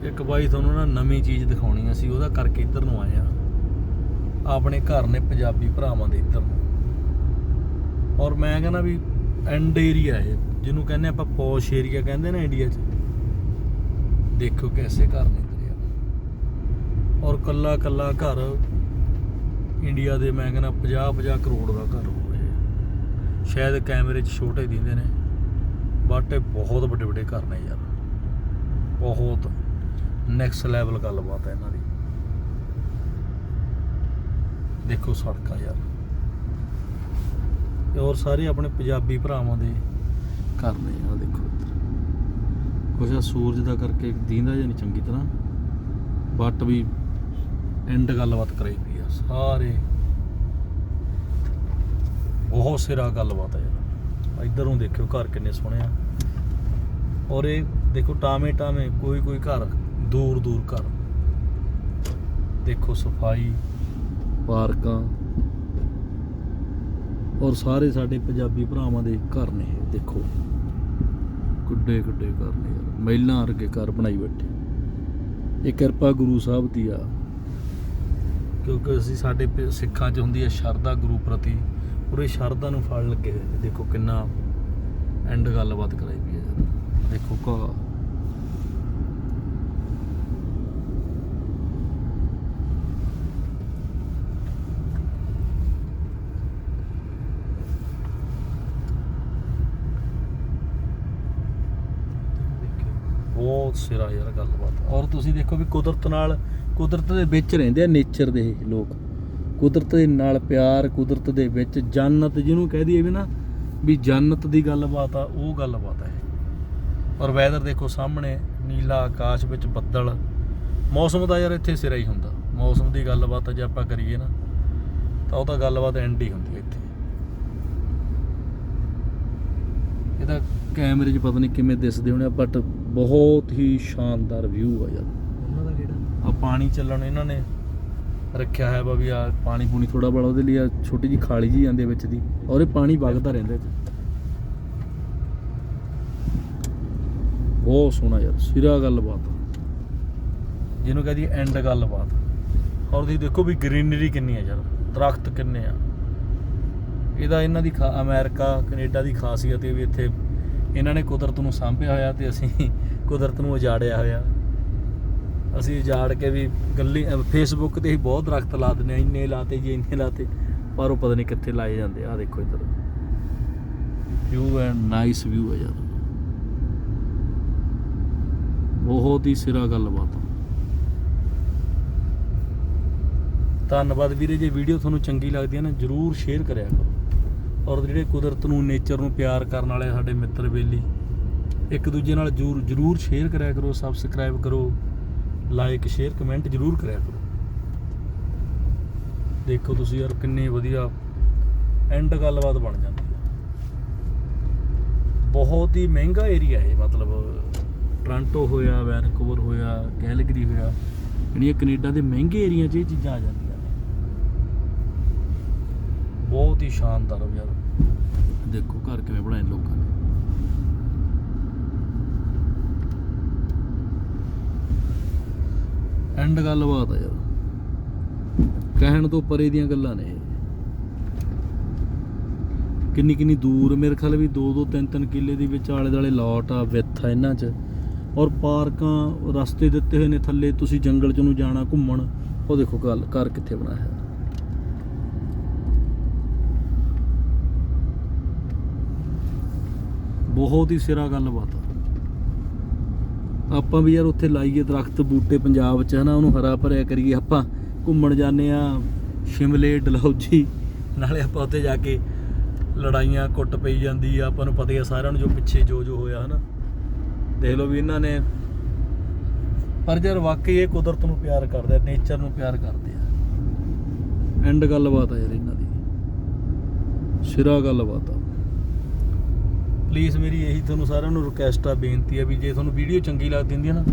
ਇੱਕ ਬਾਈ ਤੁਹਾਨੂੰ ਨਾ ਨਵੀਂ ਚੀਜ਼ ਦਿਖਾਉਣੀ ਸੀ ਉਹਦਾ ਕਰਕੇ ਇੱਧਰ ਨੂੰ ਆਏ ਆ। ਆਪਣੇ ਘਰ ਨੇ ਪੰਜਾਬੀ ਭਰਾਵਾਂ ਦੇ ਇੱਧਰ ਨੂੰ। ਔਰ ਮੈਂ ਕਹਿੰਦਾ ਵੀ ਐਂਡ ਏਰੀਆ ਹੈ ਜਿਹਨੂੰ ਕਹਿੰਦੇ ਆਪਾਂ ਪੌਸ਼ ਏਰੀਆ ਕਹਿੰਦੇ ਨਾ ਇੰਡੀਆ 'ਚ। ਦੇਖੋ ਕੈਸੇ ਘਰ ਨੇ ਇੱਧਰ ਯਾਰ ਔਰ ਕੱਲਾ ਕੱਲਾ ਘਰ ਇੰਡੀਆ ਦੇ ਮੈਂ ਕਹਿੰਦਾ 50 50 ਕਰੋੜ ਦਾ ਘਰ ਹੋਵੇ ਸ਼ਾਇਦ ਕੈਮਰੇ 'ਚ ਛੋਟੇ ਦਿੰਦੇ ਨੇ ਬਟ ਇਹ ਬਹੁਤ ਵੱਡੇ ਵੱਡੇ ਘਰ ਨੇ ਯਾਰ। ਬਹੁਤ। ਨੈਕਸਟ ਲੈਵਲ ਗੱਲਬਾਤ ਹੈ ਇਹਨਾਂ ਦੀ। ਦੇਖੋ ਸੜਕਾਂ ਯਾਰ। ਔਰ ਸਾਰੇ ਆਪਣੇ ਪੰਜਾਬੀ ਭਰਾਵਾਂ ਦੇ ਘਰ ਆ ਦੇਖੋ ਇੱਧਰ। ਕੁਛ ਆ ਸੂਰਜ ਦਾ ਕਰਕੇ ਦੀਂਦਾ ਜਾਂ ਨਹੀਂ ਚੰਗੀ ਤਰ੍ਹਾਂ। ਬਟ ਵੀ ਐਂਡ ਗੱਲਬਾਤ ਕਰਾਈ ਪਈ ਆ, ਸਾਰੇ। ਬਹੁਤ ਸਿਰਾ ਗੱਲਬਾਤ ਹੈ ਯਾਰ। ਇੱਧਰ ਦੇਖਿਓ ਘਰ ਕਿੰਨੇ ਸੋਹਣੇ ਆ। ਔਰ ਇਹ ਦੇਖੋ ਟਾਵੇਂ ਟਾਵੇਂ ਕੋਈ ਕੋਈ ਘਰ ਦੂਰ ਦੂਰ ਘਰ। ਦੇਖੋ ਸਫ਼ਾਈ। ਪਾਰਕਾਂ। ਔਰ ਸਾਰੇ ਸਾਡੇ ਪੰਜਾਬੀ ਭਰਾਵਾਂ ਦੇ ਘਰ ਨੇ ਦੇਖੋ। ਗੁੱਡੇ ਗੁੱਡੇ ਘਰ ਨੇ ਯਾਰ ਮਹਿਲਾਂ ਵਰਗੇ ਘਰ ਬਣਾਈ ਬੈਠੇ। ਇਹ ਕਿਰਪਾ ਗੁਰੂ ਸਾਹਿਬ ਦੀ ਆ। ਕਿਉਂਕਿ ਅਸੀਂ ਸਾਡੇ ਸਿੱਖਾਂ 'ਚ ਹੁੰਦੀ ਹੈ ਸ਼ਰਧਾ ਗੁਰੂ ਪ੍ਰਤੀ। ਇਹ ਸ਼ਰਧਾ ਨੂੰ ਫਲ ਲੱਗੇ ਹੋਏ ਦੇਖੋ ਕਿੰਨਾ ਐਂਡ ਗੱਲਬਾਤ ਕਰਾਈ ਪਈ ਹੈ। ਯਾਰ ਦੇਖੋ ਕਾ ਬਹੁਤ ਸਿਰਾ ਯਾਰ ਗੱਲਬਾਤ। ਔਰ ਤੁਸੀਂ ਦੇਖੋ ਵੀ ਕੁਦਰਤ ਨਾਲ, ਕੁਦਰਤ ਦੇ ਵਿੱਚ ਰਹਿੰਦੇ ਆ ਨੇਚਰ ਦੇ ਲੋਕ। ਕੁਦਰਤ ਦੇ ਨਾਲ ਪਿਆਰ, ਕੁਦਰਤ ਦੇ ਵਿੱਚ ਜੰਨਤ ਜਿਹਨੂੰ ਕਹਿ ਦਈਏ ਵੀ ਨਾ, ਵੀ ਜੰਨਤ ਦੀ ਗੱਲਬਾਤ ਆ, ਉਹ ਗੱਲਬਾਤ ਹੈ। ਔਰ ਵੈਦਰ ਦੇਖੋ ਸਾਹਮਣੇ, ਨੀਲਾ ਆਕਾਸ਼ ਵਿੱਚ ਬੱਦਲ। ਮੌਸਮ ਦਾ ਯਾਰ ਇੱਥੇ ਸਿਰਾ ਹੀ ਹੁੰਦਾ। ਮੌਸਮ ਦੀ ਗੱਲਬਾਤ ਜੇ ਆਪਾਂ ਕਰੀਏ ਨਾ, ਤਾਂ ਉਹ ਤਾਂ ਗੱਲਬਾਤ ਐਂਡ ਹੀ ਹੁੰਦੀ ਹੈ ਇੱਥੇ। ਇਹਦਾ ਕੈਮਰੇ 'ਚ ਪਤਾ ਨਹੀਂ ਕਿਵੇਂ ਦਿਸਦੇ ਹੋਣੇ ਬਟ ਬਹੁਤ ਹੀ ਸ਼ਾਨਦਾਰ ਵਿਊ ਆ ਯਾਰ। ਉਹਨਾਂ ਦਾ ਕਿਹੜਾ? ਆ ਪਾਣੀ ਚੱਲਣ ਇਹਨਾਂ ਨੇ ਰੱਖਿਆ ਹੈ ਵੀ ਆ ਪਾਣੀ ਪੂਣੀ ਥੋੜਾ ਬੜਾ ਉਹਦੇ ਲਈ ਆ ਛੋਟੀ ਜੀ ਖਾਲੀ ਜੀ ਜਾਂਦੀ ਵਿੱਚ ਦੀ ਔਰ ਇਹ ਪਾਣੀ ਵਗਦਾ ਰਹਿੰਦਾ ਇਹ 'ਚ ਬਹੁਤ ਸੋਹਣਾ ਯਾਰ ਸਿਰਾ ਗੱਲਬਾਤ। ਜਿਹਨੂੰ ਕਹਦੀ ਐਂਡ ਗੱਲਬਾਤ। ਔਰ ਤੁਸੀਂ ਦੇਖੋ ਵੀ ਗ੍ਰੀਨਰੀ ਕਿੰਨੀ ਹੈ ਯਾਰ ਦਰਖਤ ਕਿੰਨੇ ਆ। ਇਹਦਾ ਇਹਨਾਂ ਦੀ ਖਾ- ਅਮਰੀਕਾ ਕੈਨੇਡਾ ਦੀ ਖਾਸੀਅਤ ਇਹ ਵੀ ਇੱਥੇ ਇਹਨਾਂ ਨੇ ਕੁਦਰਤ ਨੂੰ ਸਾਂਭਿਆ ਹੋਇਆ ਤੇ ਅਸੀਂ ਕੁਦਰਤ ਨੂੰ ਉਜਾੜਿਆ ਹੋਇਆ। ਅਸੀਂ ਉਜਾੜ ਕੇ ਵੀ ਗੱਲੀ ਫੇਸਬੁੱਕ ਤੇ ਹੀ ਬਹੁਤ ਦਰਖਤ ਲਾ ਦਿੰਦੇ ਆ ਇੰਨੇ ਲਾਤੇ ਜੀ, ਇੰਨੇ ਲਾਤੇ। ਪਰ ਉਹ ਪਤਾ ਨਹੀਂ ਕਿੱਥੇ ਲਾਏ ਜਾਂਦੇ ਆ ਆਹ ਦੇਖੋ ਇੱਧਰ। ਵਿਊ ਐਂਡ ਨਾਈਸ ਵਿਊ ਹੈ ਯਾਰ। ਬਹੁਤ ਹੀ ਸਿਰਾ ਗੱਲਬਾਤ ਧੰਨਵਾਦ ਵੀਰੇ, ਜੇ ਵੀਡੀਓ ਤੁਹਾਨੂੰ ਚੰਗੀ ਲੱਗਦੀ ਹੈ ਨਾ, ਜਰੂਰ ਸ਼ੇਅਰ ਕਰਿਆ ਕਰੋ। ਔਰ ਜਿਹੜੇ ਕੁਦਰਤ ਨੂੰ ਨੇਚਰ ਨੂੰ ਪਿਆਰ ਕਰਨ ਵਾਲੇ ਸਾਡੇ ਮਿੱਤਰ ਬੇਲੀ ਇੱਕ ਦੂਜੇ ਨਾਲ ਜਰੂਰ ਜਰੂਰ ਸ਼ੇਅਰ ਕਰਿਆ ਕਰੋ ਸਬਸਕ੍ਰਾਈਬ ਕਰੋ ਲਾਈਕ ਸ਼ੇਅਰ ਕਮੈਂਟ ਜਰੂਰ ਕਰਿਆ ਕਰੋ। ਦੇਖੋ ਤੁਸੀਂ ਯਾਰ ਕਿੰਨੀ ਵਧੀਆ ਐਂਡ ਗੱਲਬਾਤ ਬਣ ਜਾਂਦੀ ਹੈ। ਬਹੁਤ ਹੀ ਮਹਿੰਗਾ ਏਰੀਆ ਹੈ ਮਤਲਬ ਟ੍ਰਾਂਟੋ ਹੋਇਆ ਵੈਨਕੂਵਰ ਹੋਇਆ ਕੈਲਗਰੀ ਹੋਇਆ ਜਿਹੜੀਆਂ ਕੈਨੇਡਾ ਦੇ ਮਹਿੰਗੇ ਏਰੀਆ 'ਚ ਇਹ ਚੀਜ਼ਾਂ ਆ ਜਾਂਦੀਆਂ ਨੇ। ਬਹੁਤ ਹੀ ਸ਼ਾਨਦਾਰ ਯਾਰ। ਦੇਖੋ ਘਰ ਕਿਵੇਂ ਬਣਾਏ ਲੋਕਾਂ ਨੇ। ਐਂਡ ਗੱਲਬਾਤ ਆ ਯਾਰ। ਕਹਿਣ ਤੋਂ ਪਰੇ ਦੀਆਂ ਗੱਲਾਂ ਨੇ ਕਿੰਨੀ ਕਿੰਨੀ ਦੂਰ ਮੇਰੇ ਖਿਆਲ ਵੀ 2 2 3 3 ਕਿੱਲੇ ਦੇ ਵਿੱਚ ਆਲੇ ਦਾਲੇ ਲੋਟ ਆ, ਵਿੱਥ ਆ ਇਹਨਾਂ 'ਚ। ਔਰ ਪਾਰਕਾਂ ਰਸਤੇ ਦਿੱਤੇ ਹੋਏ ਨੇ ਥੱਲੇ, ਤੁਸੀਂ ਜੰਗਲ 'ਚ ਨੂੰ ਜਾਣਾ, ਘੁੰਮਣ, ਉਹ ਦੇਖੋ ਗੱਲ, ਘਰ ਕਿੱਥੇ ਬਣਾਇਆ ਹੈ ਬਹੁਤ ਹੀ ਸਿਰਾ ਗੱਲਬਾਤ ਆ। ਆਪਾਂ ਵੀ ਯਾਰ ਉੱਥੇ ਲਾਈਏ ਦਰਖਤ ਬੂਟੇ ਪੰਜਾਬ 'ਚ, ਹਨਾ, ਉਹਨੂੰ ਹਰਾ ਭਰਿਆ ਕਰੀਏ। ਆਪਾਂ ਘੁੰਮਣ ਜਾਂਦੇ ਆ ਸ਼ਿਮਲੇ, ਡਲਹੌਜੀ, ਨਾਲੇ ਆਪਾਂ ਉੱਥੇ ਜਾ ਕੇ ਲੜਾਈਆਂ ਕੁੱਟ ਪਈ ਜਾਂਦੀ ਆ, ਆਪਾਂ ਨੂੰ ਪਤਾ ਹੀ ਆ ਸਾਰਿਆਂ ਨੂੰ ਜੋ ਪਿੱਛੇ ਜੋ ਜੋ ਹੋਇਆ, ਹਨਾ। ਦੇਖ ਲਓ ਵੀ ਇਹਨਾਂ ਨੇ ਪਰ ਯਾਰ ਵਾਕਈ ਇਹ ਕੁਦਰਤ ਨੂੰ ਪਿਆਰ ਕਰਦੇ ਆ ਨੇਚਰ ਨੂੰ ਪਿਆਰ ਕਰਦੇ ਆ। ਐਂਡ ਗੱਲਬਾਤ ਆ ਯਾਰ ਇਹਨਾਂ ਦੀ। ਸਿਰਾ ਗੱਲਬਾਤ ਆ। ਪਲੀਜ਼ ਮੇਰੀ ਇਹੀ ਤੁਹਾਨੂੰ ਸਾਰਿਆਂ ਨੂੰ ਰਿਕੁਐਸਟ ਆ, ਬੇਨਤੀ ਆ ਵੀ ਜੇ ਤੁਹਾਨੂੰ ਵੀਡੀਓ ਚੰਗੀ ਲੱਗਦੀ ਹੁੰਦੀ ਹੈ ਨਾ,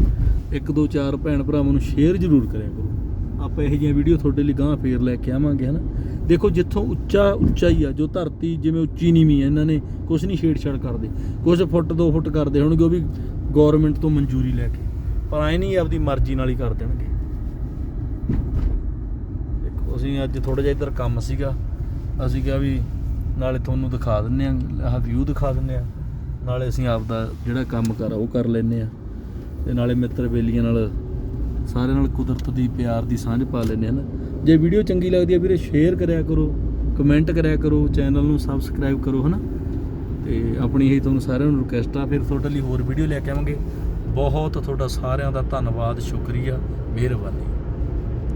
ਇੱਕ ਦੋ ਚਾਰ ਭੈਣ ਭਰਾਵਾਂ ਨੂੰ ਸ਼ੇਅਰ ਜ਼ਰੂਰ ਕਰਿਆ ਕਰੋ। ਆਪਾਂ ਇਹੋ ਜਿਹੀਆਂ ਵੀਡੀਓ ਤੁਹਾਡੇ ਲਈ ਗਾਂ ਫੇਰ ਲੈ ਕੇ ਆਵਾਂਗੇ, ਹਨਾ? ਦੇਖੋ, ਜਿੱਥੋਂ ਉੱਚਾ ਉੱਚਾ ਹੀ ਆ, ਜੋ ਧਰਤੀ ਜਿਵੇਂ ਉੱਚੀ ਨੀਵੀਂ ਆ, ਇਹਨਾਂ ਨੇ ਕੁਝ ਨਹੀਂ ਛੇੜਛਾੜ ਕਰਦੇ। ਕੁਝ ਫੁੱਟ 2 ਫੁੱਟ ਕਰਦੇ ਹੋਣਗੇ, ਉਹ ਵੀ ਗਵਰਨਮੈਂਟ ਤੋਂ ਮਨਜ਼ੂਰੀ ਲੈ ਕੇ। ਪਰ ਐ ਨਹੀਂ ਆਪਦੀ ਮਰਜ਼ੀ ਨਾਲ ਹੀ ਕਰ ਦੇਣਗੇ। ਦੇਖੋ, ਅਸੀਂ ਅੱਜ ਥੋੜਾ ਜਿਹਾ ਇੱਧਰ ਕੰਮ ਸੀਗਾ। ਅਸੀਂ ਕਿਹਾ ਵੀ ਨਾਲੇ ਤੁਹਾਨੂੰ ਦਿਖਾ ਦਿੰਨੇ ਆ ਆਹ ਵਿਊ ਦਿਖਾ ਦਿੰਨੇ ਆ ਨਾਲੇ ਅਸੀਂ ਆਪ ਦਾ ਜਿਹੜਾ ਕੰਮ ਕਰ, ਉਹ ਕਰ ਲੈਨੇ ਆ ਤੇ ਨਾਲੇ ਮਿੱਤਰ ਬੇਲੀਆਂ ਨਾਲ, ਸਾਰਿਆਂ ਨਾਲ ਕੁਦਰਤ ਦੀ ਪਿਆਰ ਦੀ ਸਾਂਝ ਪਾ ਲੈਨੇ ਆ ਨਾ ਜੇ ਵੀਡੀਓ ਚੰਗੀ ਲੱਗਦੀ ਹੈ ਵੀਰੇ ਸ਼ੇਅਰ ਕਰਿਆ ਕਰੋ ਕਮੈਂਟ ਕਰਿਆ ਕਰੋ ਚੈਨਲ ਨੂੰ ਸਬਸਕ੍ਰਾਈਬ ਕਰੋ, ਹਨਾ? ਤੇ ਆਪਣੀ ਇਹ ਤੁਹਾਨੂੰ ਸਾਰਿਆਂ ਨੂੰ ਰਿਕਵੈਸਟ ਆ, ਫਿਰ ਤੁਹਾਡੇ ਲਈ ਹੋਰ ਵੀਡੀਓ ਲੈ ਕੇ ਆਵਾਂਗੇ। ਬਹੁਤ ਤੁਹਾਡਾ ਸਾਰਿਆਂ ਦਾ ਧੰਨਵਾਦ, ਸ਼ੁਕਰੀਆ, ਮਿਹਰਬਾਨੀ।